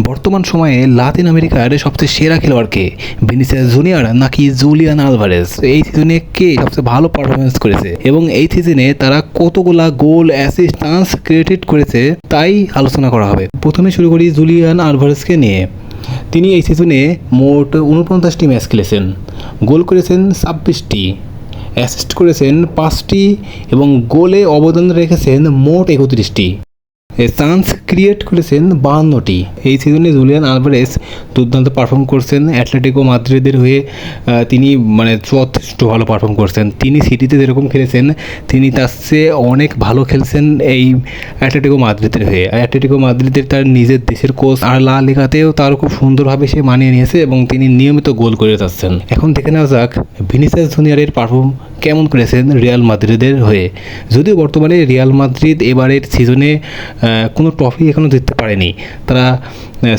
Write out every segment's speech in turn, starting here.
বর্তমান সময়ে লাতিন আমেরিকার সবচেয়ে সেরা খেলোয়াড়কে ভিনিসিয়াস জুনিয়র নাকি জুলিয়ান আলভারেজ? এই সিজনে কে সবচেয়ে ভালো পারফরমেন্স করেছে? এবং এই সিজনে তারা কতগুলা গোল অ্যাসিস্ট চান্স ক্রিয়েটেড করেছে তাই আলোচনা করা হবে। প্রথমে শুরু করি জুলিয়ান আলভারেজকে নিয়ে। তিনি এই সিজনে মোট উনপঞ্চাশটি ম্যাচ খেলেছেন। গোল করেছেন ছাব্বিশটি অ্যাসিস্ট করেছেন পাঁচটি এবং গোলে অবদান রেখেছেন মোট একত্রিশটি। চান্স ক্রিয়েট করেছেন বাহান্নটি। এই সিজনে জুলিয়ান আলভারেস দুর্দান্ত পারফর্ম করছেন। অ্যাটলেটিকো মাদ্রিদের হয়ে তিনি মানে যথেষ্ট ভালো পারফর্ম করছেন। তিনি সিটিতে যেরকম খেলেছেন, তিনি তার চেয়ে অনেক ভালো খেলছেন এই অ্যাটলেটিকো মাদ্রিদের হয়ে। অ্যাটলেটিকো মাদ্রিদের তার নিজের দেশের কোচ আর লা লিগাতেও তার খুব সুন্দরভাবে সে মানিয়ে নিয়েছে এবং তিনি নিয়মিত গোল করে যাচ্ছেন। এখন দেখে নেওয়া যাক ভিনিসাস জুনিয়রের পারফর্ম কেমন করেছেন রিয়াল মাদ্রিদের হয়ে? যদিও বর্তমানে রিয়াল মাদ্রিদ এবারের সিজনে কোনো ট্রফি এখনও জিততে পারেনি। তারা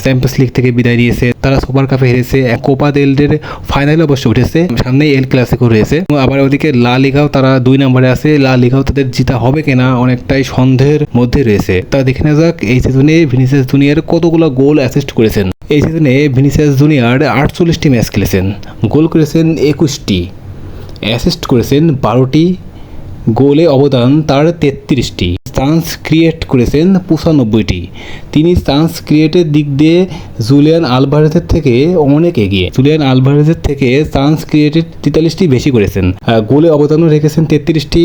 চ্যাম্পিয়ন্স লিগ থেকে বিদায় নিয়েছে, তারা সুপার কাপে হেরেছে কোপা দেলদের ফাইনালে অবশ্য উঠেছে, সামনেই এল ক্লাসিকো রয়েছে। আবার ওদিকে লা লিগাও তারা দুই নম্বরে আছে লা লিগাও তাদের জিতা হবে কিনা অনেকটাই সন্দেহের মধ্যে রয়েছে। তা দেখে নেওয়া যাক, এই সিজনে ভিনিসিয়াস জুনিয়র কতগুলো গোল অ্যাসিস্ট করেছেন। এই সিজনে ভিনিসিয়াস জুনিয়র আটচল্লিশটি ম্যাচ খেলেছেন, গোল করেছেন একুশটি। অ্যাসিস্ট করেছেন বারোটি গোলে অবদান তার তেত্রিশটি। চান্স ক্রিয়েট করেছেন পঁচানব্বইটি। তিনি চান্স ক্রিয়েটের দিক দিয়ে জুলিয়ান আলভারেজের থেকে অনেক এগিয়ে। জুলিয়ান আলভারেজের থেকে চান্স ক্রিয়েটেড তেতাল্লিশটি বেশি করেছেন। গোলে অবদানও রেখেছেন তেত্রিশটি।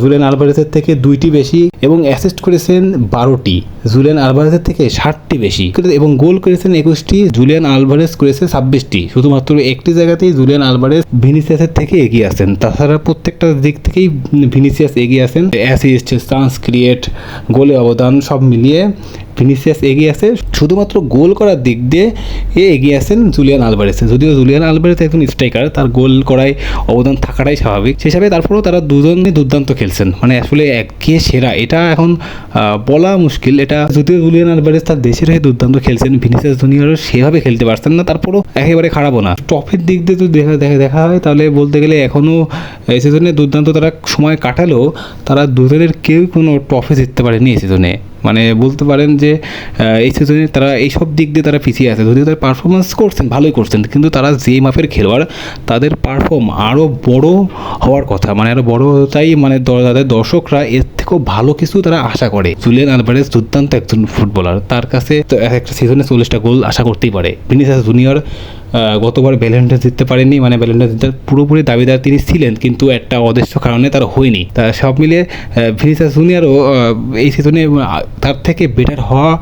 জুলিয়ান আলভারেজের থেকে দুইটি বেশি এবং অ্যাসিস্ট করেছেন বারোটি। জুলিয়ান আলভারেজের থেকে ষাটটি বেশি। এবং গোল করেছেন একুশটি, জুলিয়ান আলভারেজ করেছে ছাব্বিশটি। শুধুমাত্র একটি জায়গাতেই জুলিয়ান আলভারেজ ভিনিসিয়াসের থেকে এগিয়ে আছেন তাছাড়া প্রত্যেকটা দিক থেকেই ভিনিসিয়াস এগিয়ে আছেন অ্যাসিস্ট, চান্স ক্রিয়েট, গোলে অবদান সব মিলিয়ে ভিনিসিয়াস এগিয়ে আছে শুধুমাত্র গোল করার দিক দিয়ে এ এগিয়ে আছেন জুলিয়ান আলভারেজ যদিও জুলিয়ান আলভারেজ একজন স্ট্রাইকার, তার গোল করায় অবদান থাকাটাই স্বাভাবিক। সেই হিসাবে তারপরেও তারা দুজনই দুর্দান্ত খেলছেন। মানে আসলে এক কে সেরা, এটা এখন বলা মুশকিল। এটা যদিও জুলিয়ান আলভারেজ তার দেশের হয়ে দুর্দান্ত খেলছেন, ভিনিসিয়াস জুনিয়র সেভাবে খেলতে পারছেন না, তারপরও একেবারে খারাপও না। টপের দিক দিয়ে যদি দেখা দেখা দেখা হয়, তাহলে বলতে গেলে এখনও এই সিজনে দুর্দান্ত তারা সময় কাটালেও তারা দুজনের কেউ কোনো ট্রফি জিততে পারেনি এই সিজনে মানে বলতে পারেন যে এই সিজনে তারা এইসব দিক দিয়ে তারা পিছিয়ে আছে। যদিও তারা পারফরমেন্স করছেন, ভালোই করছেন, কিন্তু তারা যে মাপের খেলোয়াড়, তাদের পারফর্ম আরও বড় হওয়ার কথা। মানে আরও বড় তাই মানে তাদের দর্শকরা এর থেকেও ভালো কিছু তারা আশা করে। জুলিয়ান আলভারেজ দুর্দান্ত একজন ফুটবলার। তার কাছে তো একটা সিজনে চল্লিশটা গোল আশা করতেই পারে। ভিনিসিয়াস জুনিয়র গতবার ব্যালেন্ডা জিততে পারেনি মানে ব্যালেন্ডা জিততে পুরোপুরি দাবিদার তিনি ছিলেন, কিন্তু একটা অদৃশ্য কারণে তার হয়নি। তা সব মিলিয়ে ভিনিসাস জুনিয়রও এই সিজনে তার থেকে বেটার হওয়া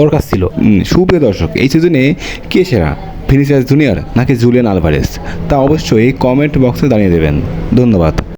দরকার ছিল। সুপ্রিয় দর্শক, এই সিজনে কে সেরা? ভিনিসিয়াস জুনিয়র নাকি জুলিয়ান আলভারেস তা অবশ্যই কমেন্ট বক্সে জানিয়ে দেবেন। ধন্যবাদ।